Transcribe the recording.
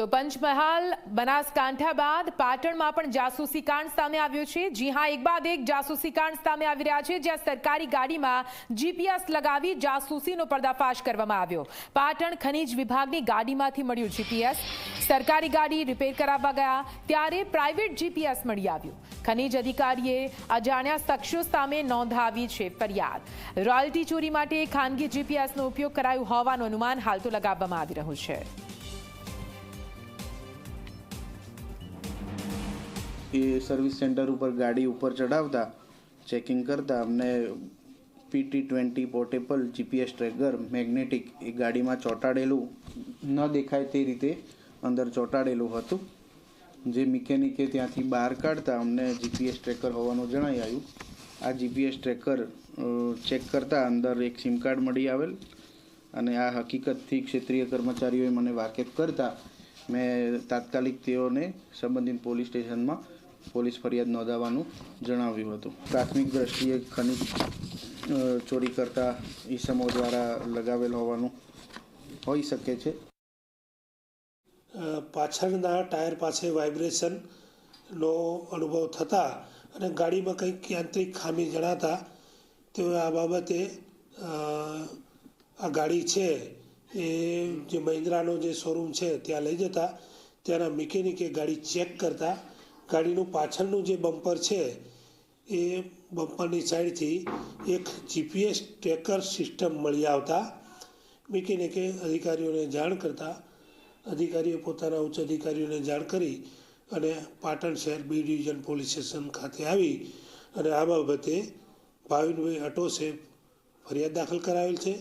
તો પંચમહાલ, બનાસકાંઠા બાદ પાટણમાં પણ જાસૂસી કાંડ સામે આવ્યો છે. જી હા, એક બાદ એક જાસૂસી કાંડ સામે આવી રહ્યા છે, જ્યાં સરકારી ગાડીમાં જીપીએસ લગાવી જાસૂસીનો પર્દાફાશ કરવામાં આવ્યો. પાટણ ખનીજ વિભાગની ગાડીમાંથી મળ્યું જીપીએસ સરકારી ગાડી રિપેર કરાવવા ગયા, ત્યારે પ્રાઇવેટ જીપીએસ મળી આવ્યું. ખનીજ અધિકારીએ અજાણ્યા શખ્સો સામે નોંધાવી છે ફરિયાદ. રોયલ્ટી ચોરી માટે ખાનગી જીપીએસનો ઉપયોગ કરાયો હોવાનું અનુમાન હાલ તો લગાવવામાં આવી રહ્યું છે. એ સર્વિસ સેન્ટર ઉપર ગાડી ઉપર ચડાવતા ચેકિંગ કરતા અમને PT twenty portable GPS tracker magnetic એ ગાડીમાં ચોંટાડેલું, ન દેખાય તે રીતે અંદર ચોંટાડેલું હતું. જે મિકેનિકે ત્યાંથી બહાર કાઢતા અમને જીપીએસ ટ્રેકર હોવાનું જણાઈ આવ્યું. આ જીપીએસ ટ્રેકર ચેક કરતાં અંદર એક સિમ કાર્ડ મળી આવેલ અને આ હકીકતથી ક્ષેત્રીય કર્મચારીઓએ મને વાકેફ કરતા, મેં તાત્કાલિક તેઓને સંબંધિત પોલીસ સ્ટેશનમાં પોલીસ ફરિયાદ નોંધાવવાનું જણાવ્યું હતું. પ્રાથમિક દ્રષ્ટિએ ખનિજ ચોરી કરતા ઈસમો દ્વારા લગાવેલ હોવાનું હોઈ શકે છે. પાછળના ટાયર પાસે વાઇબ્રેશનનો અનુભવ થતા અને ગાડીમાં કંઈક યાંત્રિક ખામી જણાતા તેઓ આ બાબતે આ ગાડી છે એ જે મહિન્દ્રાનો જે શોરૂમ છે ત્યાં લઈ જતા, ત્યાંના મિકેનિકે ગાડી ચેક કરતા ગાડીનું પાછળનું જે બમ્પર છે, એ બમ્પરની સાઈડથી એક જીપીએસ ટ્રેકર સિસ્ટમ મળી આવતા. મિકેનિકે અધિકારીઓને જાણ કરતા. અધિકારીઓ પોતાના ઉચ્ચ અધિકારીઓને જાણ કરી અને પાટણ શહેર બી ડિવિઝન પોલીસ સ્ટેશન ખાતે આવી અને આ બાબતે ભાવિનભાઈ અટોસે ફરિયાદ દાખલ કરાવેલ છે.